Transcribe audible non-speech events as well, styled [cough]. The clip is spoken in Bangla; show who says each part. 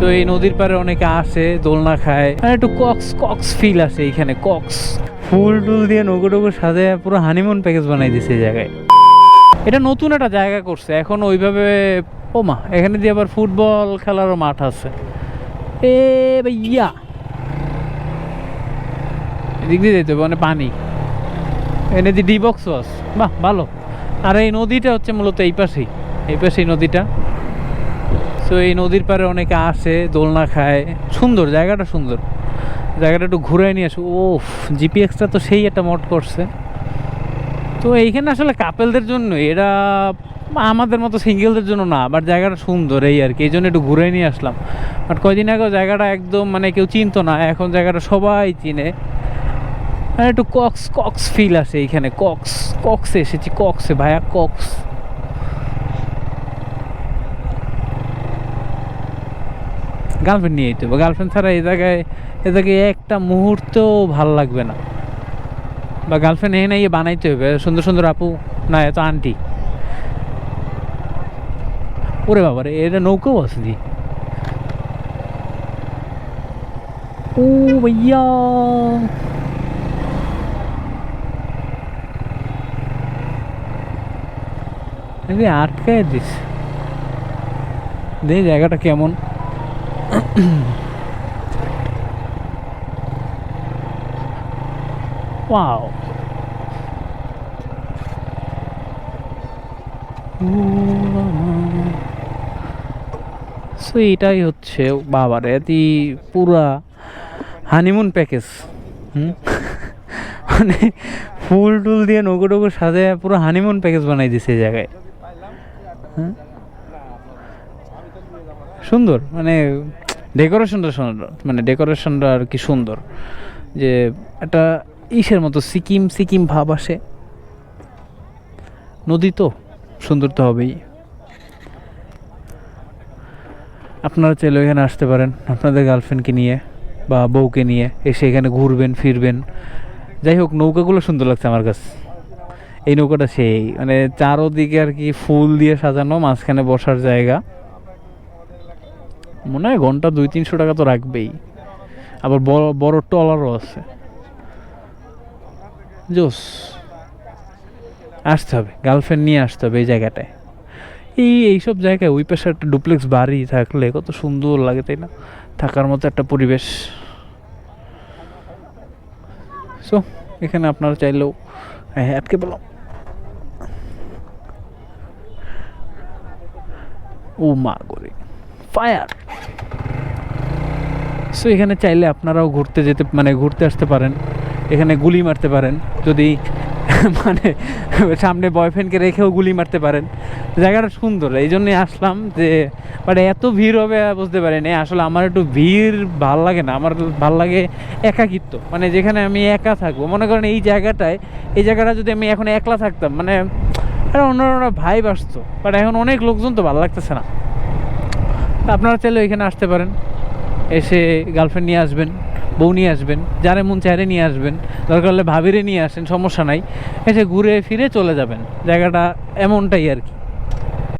Speaker 1: তো এই নদীর পাড়ে অনেকে আসে, দোলনা খায়। আর একটু কক্স কক্স ফিল আসে এইখানে, কক্স। ফুল টুল দিয়ে নৌকো টুকু সাজে পুরো হানিমুন প্যাকেজ বানাই দিছে এই জায়গায়। এটা নতুন একটা জায়গা করছে, এখন ওইভাবে, ও মা, এখানে দিয়ে আবার ফুটবল খেলারও মাঠ আছে। এ ভাইয়া। এদিক দিয়ে যেতে মানে পানি। এনে দি ডি বক্স বাহ, ভালো। আর এই নদীটা হচ্ছে মূলত এই পাশেই এই পাশেই নদীটা। তো এই নদীর পাড়ে অনেকে আসে, দোলনা খায়। সুন্দর, জায়গাটা সুন্দর। জায়গাটা একটু ঘুরে নিয়ে আসে। ও জিপিএক্সটা তো সেই একটা মড করছে। তো এইখানে আসলে কাপেলদের জন্য, এরা আমাদের মতো সিঙ্গেলদের জন্য না বাট জায়গাটা সুন্দর এই আর কি। এই জন্য একটু ঘুরে নিয়ে আসলাম। বাট কয়দিন আগেও জায়গাটা একদম মানে কেউ চিনতো না। এখন জায়গাটা সবাই চিনে। একটু কক্স কক্স ফিল আসে এইখানে। কক্স, কক্সে এসেছি, কক্সে ভাইয়া, কক্স। গার্লফ্রেন্ড নিয়ে যেতে হবে। গার্লফ্রেন্ড ছাড়া এই জায়গায় এ জায়গায় একটা মুহূর্তও ভালো লাগবে না। বা গার্লফ্রেন্ড এনে নিয়ে বানাইতে হবে। সুন্দর সুন্দর আপু, না এত আন্টি। ওরে বাবা রে এটা নৌকাও আছে জি। ও ভাইয়া। আটকায় দিস দে জায়গাটা কেমন। ওয়াও সো এটাই হচ্ছে, বাবার, এটি পুরা হানিমুন প্যাকেজ মানে ফুল টুল দিয়ে নৌকো টুকো সাজায় পুরো হানিমুন প্যাকেজ বানাই দিছে এই জায়গায় হ্যাঁ সুন্দর মানে ডেকোরেশনটা সুন্দর মানে ডেকোরেশনটা আর কি সুন্দর। যে একটা ইসের মতো সিকিম সিকিম ভাব আসে। নদী তো, সুন্দর তো হবেই। আপনারা চাইলে এখানে আসতে পারেন, আপনাদের গার্লফ্রেন্ডকে নিয়ে বা বউকে নিয়ে এসে এখানে ঘুরবেন, ফিরবেন। যাই হোক, নৌকাগুলো সুন্দর লাগছে আমার কাছে। এই নৌকাটা সেই মানে চারোদিকে আর কি ফুল দিয়ে সাজানো, মাঝখানে বসার জায়গা। মনে হয় ঘণ্টা দুই তিনশো টাকা তো রাখবেই। আবার বড় বড় টলারও আছে। জোস। আসতে হবে গার্লফ্রেন্ড নিয়ে আসতে হবে এই জায়গাটায়। এই, এইসব জায়গায় ওই পাশে একটা ডুপ্লেক্স বাড়ি থাকলে কত সুন্দর লাগে, তাই না? থাকার মতো একটা পরিবেশ। সো এখানে আপনারা চাইলেও হ্যাঁ আটকে পেলাম ও মা করে ফায়ার সো এখানে চাইলে আপনারাও ঘুরতে যেতে মানে ঘুরতে আসতে পারেন। এখানে গুলি মারতে পারেন। যদি [laughs] মানে সামনে বয়ফ্রেন্ডকে রেখেও গুলি মারতে পারেন। জায়গাটা সুন্দর। এই জন্যই আসলাম যে বাট এত ভিড় হবে, বুঝতে পারিনি। আসলে আমার একটু ভিড় ভালো লাগে না। আমার ভালো লাগে একাকিত্ব। মানে যেখানে আমি একা থাকব, মনে করেন এই জায়গাটায়, এই জায়গাটা যদি আমি এখন একলা থাকতাম মানে একটা অন্যরা ভাই আসতো। বাট এখন অনেক লোকজন তো ভালো লাগতেছে না। আপনারা চাইলে এখানে আসতে পারেন। এসে গার্লফ্রেন্ড নিয়ে আসবেন, বউ নিয়ে আসবেন, যারে মন চারে নিয়ে আসবেন। দরকার হলে ভাবিরে নিয়ে আসেন, সমস্যা নাই। এসে ঘুরে ফিরে চলে যাবেন। জায়গাটা এমনটাই আর কি।